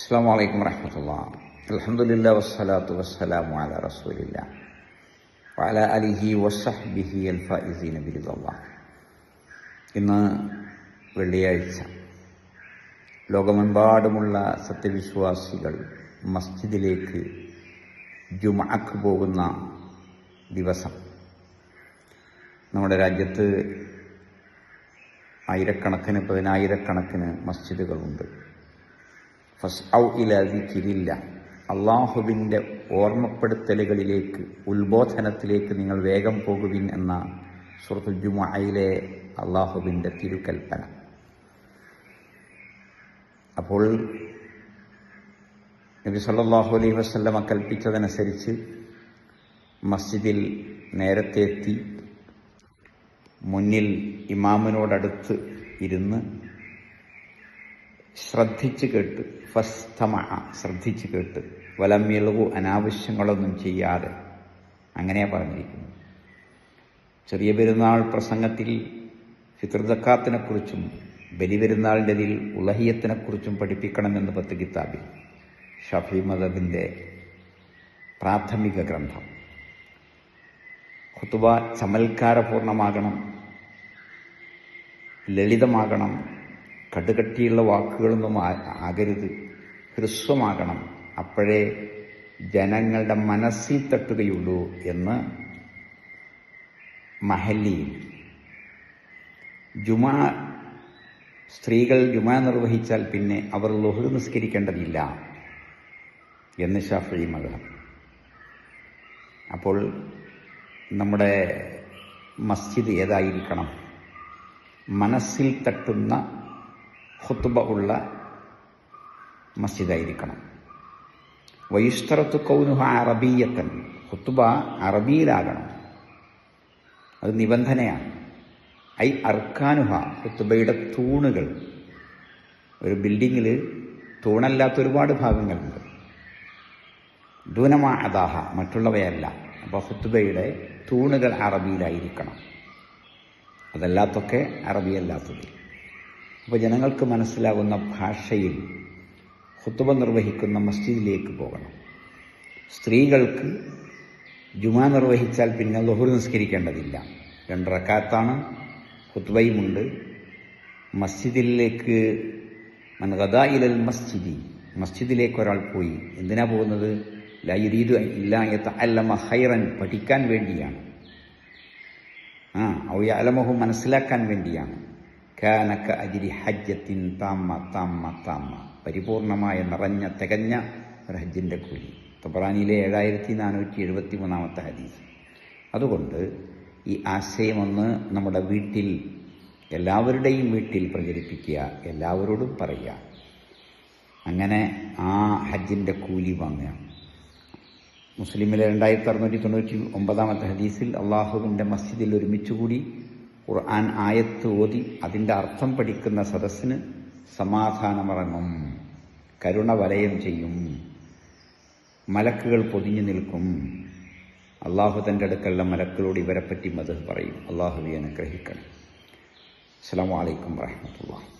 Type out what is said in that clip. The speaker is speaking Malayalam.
അസ്സാം വലൈക്കും വരഹമത്തുള്ള അലഹമുല്ല വസ്സലാത്തു വസ്സലാമു അല റസൂലില്ല. വല അലിഹി വസ്ഹബിഹി അൽഫൈസീന ബിരുദല്ല ഇന്ന് വെള്ളിയാഴ്ച. ലോകമെമ്പാടുമുള്ള സത്യവിശ്വാസികൾ മസ്ജിദിലേക്ക് ജുമാക്ക് പോകുന്ന ദിവസം. നമ്മുടെ രാജ്യത്ത് ആയിരക്കണക്കിന് പതിനായിരക്കണക്കിന് മസ്ജിദുകളുണ്ട്. ഫസ് ഔ അള്ളാഹുവിന്റെ ഓർമ്മപ്പെടുത്തലുകളിലേക്ക് ഉത്ബോധനത്തിലേക്ക് നിങ്ങൾ വേഗം പോകുവിൻ എന്ന സുഹൃത്തു ജുമയിലെ അള്ളാഹുവിന്റെ തിരുക്കൽപ്പന. അപ്പോൾ നബി സല്ലാഹു അലൈഹി വസ്ല്ലമ കൽപ്പിച്ചതനുസരിച്ച് മസ്ജിദിൽ നേരത്തെ എത്തി മുന്നിൽ ഇമാമിനോടടുത്ത് ഇരുന്ന് ശ്രദ്ധിച്ചു കേട്ട് ഫസ്തമ ശ്രദ്ധിച്ചു കേട്ട്. വലമ്യളവു അനാവശ്യങ്ങളൊന്നും ചെയ്യാതെ. അങ്ങനെ പറഞ്ഞിരിക്കുന്നു ചെറിയ പെരുന്നാൾ പ്രസംഗത്തിൽ ഫിതൃതക്കാത്തിനെക്കുറിച്ചും ബലിപെരുന്നാളിന്റെ ഇതിൽ ഉലഹിയത്തിനെക്കുറിച്ചും പഠിപ്പിക്കണമെന്ന് പത്ത് കിതാബിൽ. ഷഫി മദബിന്റെ പ്രാഥമിക ഗ്രന്ഥം. ഖുത്തുബ ചമൽക്കാരപൂർണമാകണം ലളിതമാകണം കടുകട്ടിയുള്ള വാക്കുകളൊന്നും ആകരുത്. ഹ്രസ്വമാകണം. അപ്പോഴേ ജനങ്ങളുടെ മനസ്സിൽ തട്ടുകയുള്ളൂ എന്ന് മഹല്ലിയിൽ ജുമാ സ്ത്രീകൾ ജുമാ നിർവഹിച്ചാൽ പിന്നെ അവർ ലൊഹു നിസ്കരിക്കേണ്ടതില്ല എന്ന് ഷാഫി മതം അപ്പോൾ നമ്മുടെ മസ്ജിദ് ഏതായിരിക്കണം? മനസ്സിൽ തട്ടുന്ന ഹുത്തുബ ഉള്ള മസ്ജിദായിരിക്കണം. വൈഷ്തറത്ത് കൗനുഹ അറബീയത്തൻ. ഹുത്തുബ അറബിയിലാകണം. അത് നിബന്ധനയാണ്. ഐ അർക്കാനുഹ ഹുത്തുബയുടെ തൂണുകൾ. ഒരു ബിൽഡിങ്ങിൽ തൂണല്ലാത്ത ഒരുപാട് ഭാഗങ്ങളുണ്ട്. ദൂനമാ അദാഹ മറ്റുള്ളവയല്ല. അപ്പോൾ ഹുത്തുബയുടെ തൂണുകൾ അറബിയിലായിരിക്കണം. അതല്ലാത്തൊക്കെ അറബിയല്ലാത്തത്. അപ്പോൾ ജനങ്ങൾക്ക് മനസ്സിലാകുന്ന ഭാഷയിൽ ഹുത്തുബ നിർവഹിക്കുന്ന മസ്ജിദിലേക്ക് പോകണം. സ്ത്രീകൾക്ക് ജുമാ നിർവഹിച്ചാൽ പിന്നെ ലഹുർ നിസ്കരിക്കേണ്ടതില്ല. രണ്ട് റക്കാത്താണ് മസ്ജിദിലേക്ക് ഇലൽ മസ്ജിദി മസ്ജിദിലേക്ക് ഒരാൾ പോയി. എന്തിനാ പോകുന്നത്? ലയുരീദു ഇല്ലായത്ത അല്ലമ ഹൈറൻ പഠിക്കാൻ വേണ്ടിയാണ്. ആ ഔയ അലമഹു മനസ്സിലാക്കാൻ വേണ്ടിയാണ്. കാനക്ക അജിരി ഹജ്ജത്തിൻ താമ്മ താമ്മ താമ്മ. പരിപൂർണമായ നിറഞ്ഞ തികഞ്ഞ ഒരു ഹജ്ജിന്റെ കൂലി തൊബ്രാനിയിലെ ഏഴായിരത്തി നാനൂറ്റി എഴുപത്തി മൂന്നാമത്തെ ഹദീസ്. അതുകൊണ്ട് ഈ ആശയമൊന്ന് നമ്മുടെ വീട്ടിൽ എല്ലാവരുടെയും വീട്ടിൽ പ്രചരിപ്പിക്കുക എല്ലാവരോടും പറയുക. അങ്ങനെ ആ ഹജ്ജിന്റെ കൂലി വാങ്ങുക. മുസ്ലിമിലെ രണ്ടായിരത്തി അറുന്നൂറ്റി തൊണ്ണൂറ്റി ഒമ്പതാമത്തെ ഹദീസിൽ അള്ളാഹുവിന്റെ മസ്ജിദിൽ ഒരുമിച്ചുകൂടി ഖുർആൻ ആയത്ത് ഓതി അതിന്റെ അർത്ഥം പഠിക്കുന്ന സദസ്സിന് സമാധാനമിറങ്ങും കരുണ വലയം ചെയ്യും മലക്കുകൾ പൊതിഞ്ഞു നിൽക്കും. അള്ളാഹു തന്റെ അടുക്കലുള്ള മലക്കളോട് ഇവരെപ്പറ്റി മത് പറയും. അള്ളാഹുവി അനുഗ്രഹിക്കണം അസ്സാം വലൈക്കും വാഹമത്തുള്ള